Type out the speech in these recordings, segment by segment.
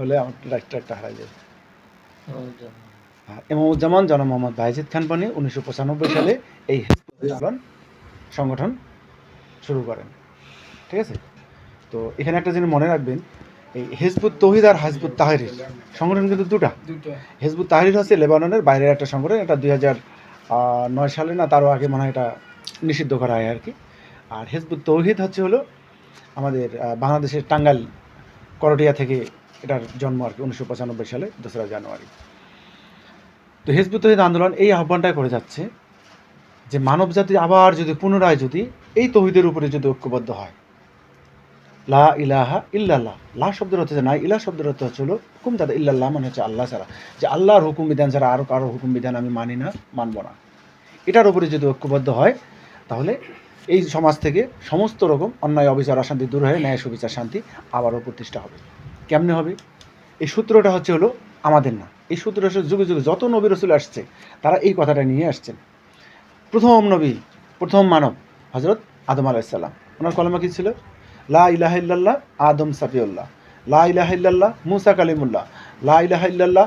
হলে আমার রাইটটা হারাই যায় হ্যাঁ, ইমামুজ্জামান জনাব মোহাম্মদ বাইজিদ খান পানি উনিশশো পঁচানব্বই সালে এই হিজবুত আন্দোলন সংগঠন শুরু করেন। ঠিক আছে? তো এখানে একটা জিনিস মনে রাখবেন এই হিজবুত তহিদ আর হাজবুত তাহরির সংগঠন কিন্তু দুটা। হিজবুত তাহরির হচ্ছে লেবাননের বাইরের একটা সংগঠন এটা দুই হাজার নয় সালে না তারও আগে মনে হয় এটা নিষিদ্ধ করা হয় আর কি। আর হিজবুত তৌহিদ হচ্ছে হলো আমাদের বাংলাদেশের টাঙ্গাইল করটিয়া থেকে এটার জন্ম আর কি, উনিশশো পঁচানব্বই সালে, দোসরা জানুয়ারি। তো হিজবুত তহিদ আন্দোলন এই আহ্বানটাই করে যাচ্ছে যে মানব জাতি আবার যদি পুনরায় যদি এই তহিদের উপরে যদি ঐক্যবদ্ধ হয়। লা ইলাহা ইল্লাল্লাহ। লা শব্দের অর্থ না ইলা শব্দের অর্থ হচ্ছে হলো হুকুম দাদা, ইল্লাল্লাহ মানে হচ্ছে আল্লাহ ছাড়া। যে আল্লাহর হুকুম বিধান ছাড়া আরও কারও হুকুম বিধান আমি মানি না, মানব না। এটার উপরে যদি ঐক্যবদ্ধ হয়, তাহলে এই সমাজ থেকে সমস্ত রকম অন্যায়, অবিচার, অশান্তি দূর হয়ে ন্যায়, সুবিচার, শান্তি আবারও প্রতিষ্ঠা হবে। কেমনে হবে? এই সূত্রটা হচ্ছে হলো আমাদের না। এই হচ্ছে যুগে যুগে যত নবী রসুল আসছে, তারা এই কথাটা নিয়ে আসছেন। প্রথম নবী, প্রথম মানব হজরত আদম আলাইসাল্লাম ওনার কলমা কী ছিল? লা ইলাহা ইল্লাল্লাহ আদম সাফিউল্লাহ। লা ইলাহা ইল্লাল্লাহ মুসা কালিমুল্লাহ। লা ইলাহা ইল্লাল্লাহ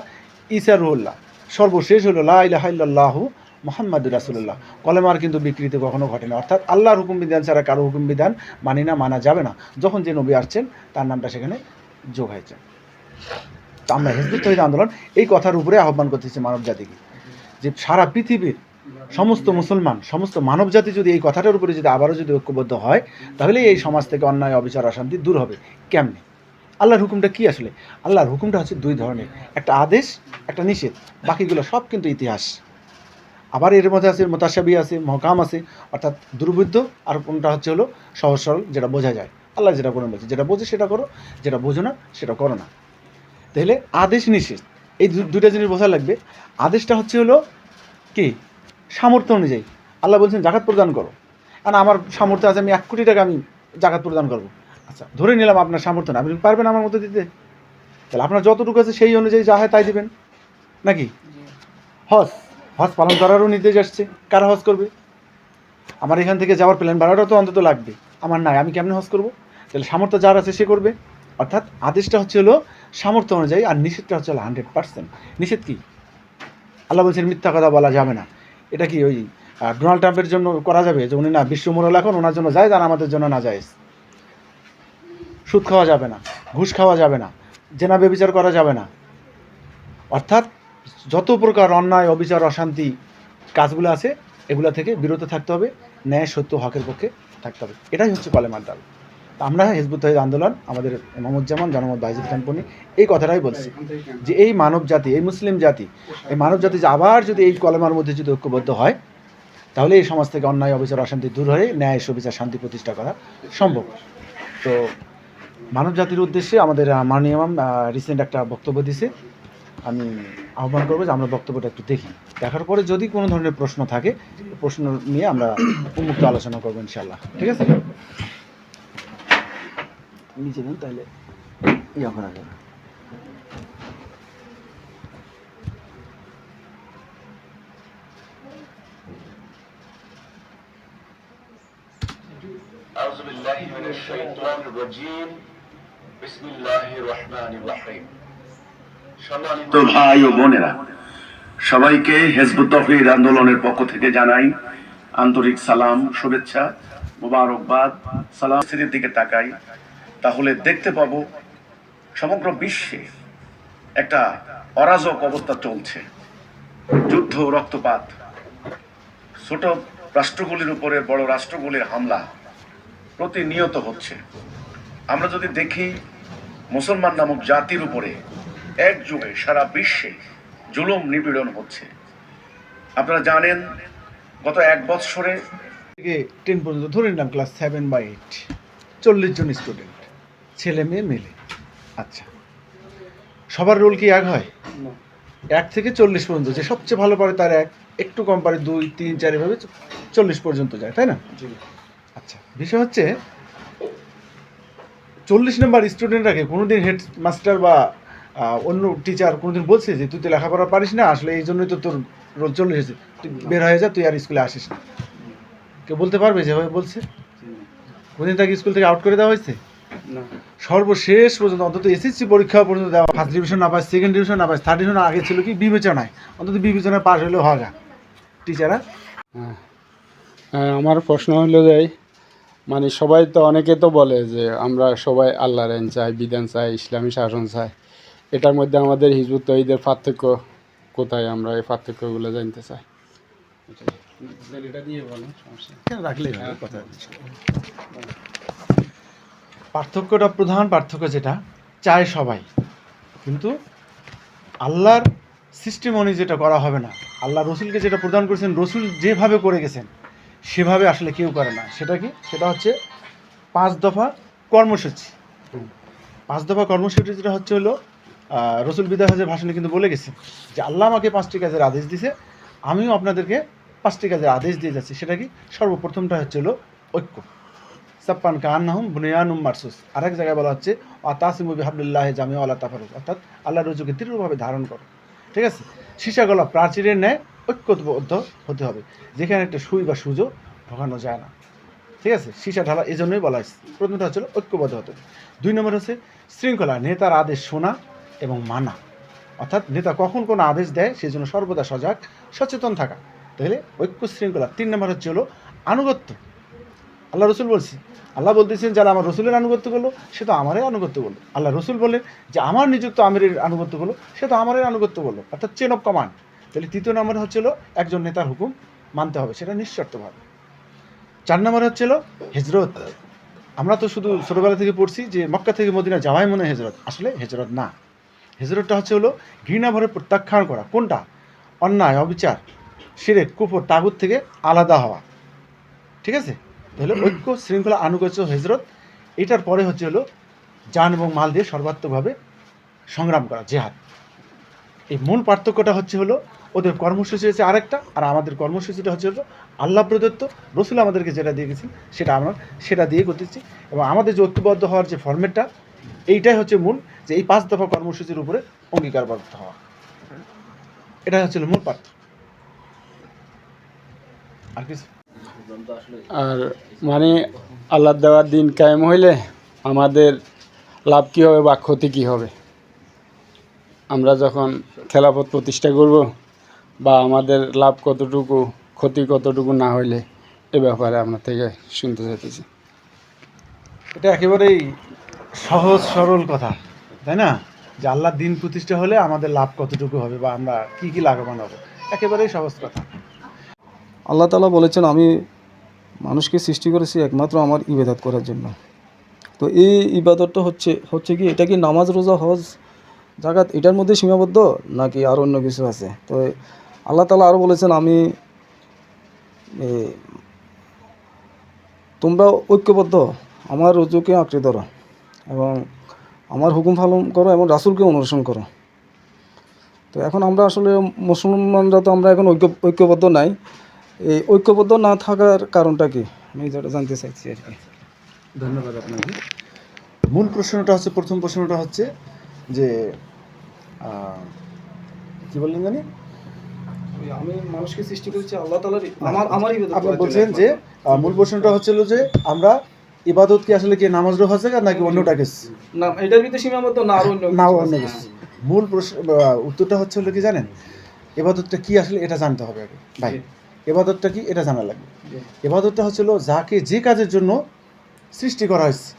ঈসা রুহুল্লাহ। সর্বশেষ হলো লা ইলাহা ইল্লাল্লাহ মোহাম্মদ রাসুল্লাহ কলেমার কিন্তু বিকৃতি কখনো ঘটে না। অর্থাৎ আল্লাহর হুকুম বিধান ছাড়া কারও হুকুম বিধান মানি না, মানা যাবে না। যখন যে নবী আসছেন, তার নামটা সেখানে যোগ হয়েছে আমরা হিজবুত তহিদ আন্দোলন, এই কথার উপরে আহ্বান করতেছি মানব জাতিকে যে সারা পৃথিবীর সমস্ত মুসলমান, সমস্ত মানব জাতি যদি এই কথাটার উপরে যদি আবারও যদি ঐক্যবদ্ধ হয় তাহলে এই সমাজ থেকে অন্যায়, অবিচার, অশান্তি দূর হবে। কেমনে? আল্লাহর হুকুমটা কি আসলে? আল্লাহর হুকুমটা হচ্ছে দুই ধরনের। একটা আদেশ, একটা নিষেধ। বাকিগুলো সব কিন্তু ইতিহাস। আবার এর মধ্যে আছে মোতাসাবি আছে, মহকাম আছে, অর্থাৎ দুর্বৃত্ত আর কোনটা হচ্ছে হলো সহজ সরল, যেটা বোঝা যায়। আল্লাহ যেটা করে, বলছে, যেটা বোঝে সেটা করো, যেটা বোঝো না সেটা করো না। তাহলে আদেশ নিষেধ, এই দুইটা জিনিস বোঝা লাগবে। আদেশটা হচ্ছে হলো কি? সামর্থ্য অনুযায়ী। আল্লাহ বলছেন, জাকাত প্রদান করো। আর আমার সামর্থ্য আছে, আমি এক কোটি টাকা আমি জাকাত প্রদান করব। আচ্ছা ধরে নিলাম আপনার সামর্থ্য না, আপনি পারবেন আমার মতো দিতে? তাহলে আপনার যতটুকু আছে সেই অনুযায়ী যা হয় তাই দিবেন, নাকি? হজ হজ পালন করারও নির্দেশ আসছে। কারা হজ করবে? আমার এখান থেকে যাওয়ার প্ল্যান ভাড়াটাও তো অন্তত লাগবে। আমার নাই, আমি কেমন হজ করব? তাহলে সামর্থ্য যার আছে সে করবে। অর্থাৎ আদেশটা হচ্ছে হলো সামর্থ্য অনুযায়ী আর নিষেধটা হচ্ছে হলো হান্ড্রেড পার্সেন্ট নিষেধ কি? আল্লাহ বলছেন, মিথ্যা কথা বলা যাবে না। এটা কি ওই ডোনাল্ড ট্রাম্পের জন্য করা যাবে? যে উনি না বিশ্ব মোড়ল এখন ওনার জন্য যায় আর আমাদের জন্য না যায় সুদ খাওয়া যাবে না, ঘুষ খাওয়া যাবে না, জেনা বেবিচার করা যাবে না। অর্থাৎ যত প্রকার অন্যায়, অবিচার, অশান্তি কাজগুলো আছে, এগুলো থেকে বিরত থাকতে হবে, ন্যায় সত্য হকের পক্ষে থাকতে হবে। এটাই হচ্ছে কলেমার দাবি। আমরা হেজবুত তহিদ আন্দোলন, আমাদের মোহাম্মদজামান জনমত বাইজিদ খানপনি এই কথাটাই বলছি। যে এই মানব জাতি, এই মুসলিম জাতি, এই মানব জাতি যে আবার যদি এই কলেমার মধ্যে যদি ঐক্যবদ্ধ হয়, তাহলে এই সমাজ থেকে অন্যায়, অবিচার, অশান্তি দূর হয়ে ন্যায়, সুবিচার, শান্তি প্রতিষ্ঠা করা সম্ভব। তো মানব জাতির উদ্দেশ্যে আমাদের মাননীয় রিসেন্ট একটা বক্তব্য দিছে। আমি আহ্বান করব যে আমরা বক্তব্যটা একটু দেখি। দেখার পরে যদি কোনো ধরনের প্রশ্ন থাকে, প্রশ্ন নিয়ে আমরা উন্মুক্ত আলোচনা করব ইনশাল্লাহ ঠিক আছে? নিচে দেন তাহলে ইয়া করা যাবে أعوذ بالله من الشيطان الرجيم بسم الله الرحمن الرحيم সম্মানিত ভাই ও বোনেরা সবাইকে হেজবুত তফির আন্দোলনের পক্ষ থেকে জানাই আন্তরিক সালাম শুভেচ্ছা মোবারকবাদ সালাম স্থিতির দিকে তাকাই তাহলে দেখতে পাব সমগ্র বিশ্বে একটা অরাজক অবস্থা চলছে। যুদ্ধ, রক্তপাত, ছোট রাষ্ট্রগুলির উপরে বড় রাষ্ট্রগুলির হামলা প্রতিনিয়ত হচ্ছে। আমরা যদি দেখি, মুসলমান নামক জাতির উপরে এক যুগে সারা বিশ্বে জুলুম নিপীড়ন হচ্ছে। আপনারা জানেন, গত এক বৎসরে থেকে টেন পর্যন্ত ধরে নিলাম ক্লাস সেভেন বা এইট চল্লিশ জন স্টুডেন্ট ছেলে মেয়ে মেলে। আচ্ছা। সবার রোল কি এক হয়? এক থেকে চল্লিশ পর্যন্ত যে সবচেয়ে ভালো পারে তার এক। একটু কম পারে দুই তিন চার এভাবে চল্লিশ পর্যন্ত যায় তাই না? আচ্ছা বিষয় হচ্ছে চল্লিশ নাম্বার স্টুডেন্টরাকে কোনোদিন হেড মাস্টার বা অন্য টিচার কোনোদিন বলছে যে তুই তো লেখাপড়া পারিস না আসলে এই জন্যই তো তোর রোল চল্লিশ হয়েছে তুই বের হয়ে যা তুই আর স্কুলে আসিস না। কেউ বলতে পারবে যেভাবে বলছে? কোনদিন তাকে স্কুল থেকে আউট করে দেওয়া হয়েছে? সর্বশেষ পর্যন্ত অন্তত এসএসসি পরীক্ষা পর্যন্ত দেওয়া ফার্স্ট ডিভিশন না পাস সেকেন্ড ডিভিশন না পাস থার্ড ডিভিশন আগে ছিল কি বিবেচনায়। অন্তত বিবেচনায় পাশ হলেও হয় না টিচাররা হ্যাঁ। হ্যাঁ, আমার প্রশ্ন হলো যে মানে সবাই তো অনেকে তো বলে যে আমরা সবাই আল্লাহর আইন চাই বিধান চাই ইসলামী শাসন চাই। এটার মধ্যে আমাদের হিজবুত তহিদের পার্থক্য কোথায়? আমরা এই পার্থক্যগুলো জানতে চাই। এটা দিয়ে বলো সমস্যা হবে কথা পার্থক্যটা প্রধান পার্থক্য যেটা, চায় সবাই। কিন্তু আল্লাহর সিস্টেম অনুযায়ী যেটা করা হবে না, আল্লাহ রসুলকে যেটা প্রদান করেছেন, রসুল যেভাবে করে গেছেন, সেভাবে আসলে কেউ করে না। সেটা কি? সেটা হচ্ছে পাঁচ দফা কর্মসূচি। পাঁচ দফা কর্মসূচি যেটা হচ্ছে হলো রসুল বিদায় হজের ভাষণে কিন্তু বলে গেছেন যে, আল্লাহ আমাকে পাঁচটি কাজের আদেশ দিছে, আমিও আপনাদেরকে পাঁচটি কাজের আদেশ দিয়ে যাচ্ছি। সেটা কি? সর্বপ্রথমটা হচ্ছে হলো ঐক্য। সাপ্পান কান্নাহুম বুনিয়ানুম মারসুস। আরেক জায়গায় বলা হচ্ছে, আতাসিমু বিহাবলিল্লাহ জামিয়া আল্লাহ তাফারুক অর্থাৎ আল্লাহ রজুকে দৃঢ়ভাবে ধারণ করো। ঠিক আছে? সীসা প্রাচীরের ন্যায় ঐক্যবদ্ধ হতে হবে। যেখানে একটা সুই বা সুজো ঢোকানো যায় না। ঠিক আছে? সীসা ঢালা এই জন্যই বলা হয়েছে। প্রথমটা হচ্ছে হলো ঐক্যবদ্ধ হতে দুই নম্বর হচ্ছে, শৃঙ্খলা নেতার আদেশ শোনা এবং মানা। অর্থাৎ নেতা কখন কোনো আদেশ দেয় সেই জন্য সর্বদা সজাগ, সচেতন থাকা। তাহলে ঐক্য শৃঙ্খলা তিন নম্বর হচ্ছে হলো আনুগত্য। আল্লাহ রসুল বলছি, আল্লাহ বলতেছেন যারা আমার রসুলের আনুগত্য করল, সে তো আমারই আনুগত্য করল। আল্লাহ রসুল বলেন যে, আমার নিযুক্ত আমিরের আনুগত্য করল, সে তো আমারই আনুগত্য করল, অর্থাৎ চেন অফ কমান্ড তাহলে তৃতীয় নম্বর হচ্ছে হলো, একজন নেতার হুকুম মানতে হবে, সেটা নিঃশর্তভাবে। চার নম্বর হচ্ছে হলো, হেজরত। আমরা তো শুধু ছোটোবেলা থেকে পড়ছি যে, মক্কা থেকে মদিনা যাওয়াই মনে হেজরত, আসলে হেজরত না। হেজরতটা হচ্ছে হলো, ঘৃণা ভরে প্রত্যাখ্যান করা, কোনটা? অন্যায়, অবিচার সিরেক কুফর, তাগুত থেকে আলাদা হওয়া। ঠিক আছে? তাহলে ঐক্য শৃঙ্খলা আনুগত্য হেজরত এটার পরে হচ্ছে হলো যান এবং মাল দিয়ে সর্বাত্মকভাবে সংগ্রাম করা জেহাদ। এই মূল পার্থক্যটা হচ্ছে হলো ওদের কর্মসূচি হচ্ছে আরেকটা আর আমাদের কর্মসূচিটা হচ্ছে হলো আল্লাহ প্রদত্ত। রসুল আমাদেরকে যেটা দিয়ে গেছেন সেটা আমরা সেটা দিয়ে করতেছি এবং আমাদের যে ঐক্যবদ্ধ হওয়ার যে ফর্মেটটা এইটাই হচ্ছে মূল যে এই পাঁচ দফা কর্মসূচির উপরে অঙ্গীকারবদ্ধ হওয়া। এটাই হচ্ছে মূল পার্থক্য। আর কিছু? আর মানে আল্লাহ দেওয়ার দিন কায়েম হইলে আমাদের লাভ কী হবে বা ক্ষতি কী হবে? আমরা যখন খেলাপথ প্রতিষ্ঠা করব বা আমাদের লাভ কতটুকু, ক্ষতি কতটুকু না হইলে এ ব্যাপারে আপনার থেকে শুনতে চাইতেছি। এটা একেবারেই সহজ, সরল কথা, তাই না? যে আল্লাহর দিন প্রতিষ্ঠা হলে আমাদের লাভ কতটুকু হবে বা আমরা কি কি লাভবান হব, একেবারেই সহজ কথা। আল্লাহ তালা বলেছেন, আমি মানুষকে সৃষ্টি করেছি একমাত্র আমার ইবাদত করার জন্য। তো এই ইবাদতটা হচ্ছে হচ্ছে কি, এটা কি নামাজ, রোজা, হজ জাগাত এটার মধ্যে সীমাবদ্ধ নাকি আর অন্য কিছু আছে? তো আল্লাহ তালা আরও বলেছেন, আমি তোমরা ঐক্যবদ্ধ, আমার রজুকে আঁকড়ে ধরো এবং আমার হুকুম পালন করো এবং রাসুলকে অনুসরণ করো। তো এখন আমরা আসলে মুসলমানরা তো আমরা এখন ঐক্য, ঐক্যবদ্ধ নাই। এই ঐক্যবদ্ধ না থাকার কারণটা কি? আমি যেটা জানতে চাইছি আর কি। ধন্যবাদ আপনাকে। মূল প্রশ্নটা হচ্ছে প্রথম প্রশ্নটা হচ্ছে যে কি বললেন জানি? আমি মানুষকে সৃষ্টি করেছি আল্লাহ তালার আমার আমার আপনি বলছেন যে মূল প্রশ্নটা হচ্ছিল যে আমরা ইবাদত কি আসলে কি নামাজ রোজা নাকি অন্যটা কিছু? না এটার ভিতরে সীমাবদ্ধ না আর অন্য না অন্য কিছু। মূল প্রশ্ন উত্তরটা হচ্ছে হলো কি জানেন? এবাদতটা কি আসলে এটা জানতে হবে আগে। ভাই। এবাদতটা কি? এটা জানা লাগবে। এবাদতটা হচ্ছিল যাকে যে কাজের জন্য সৃষ্টি করা হয়েছে।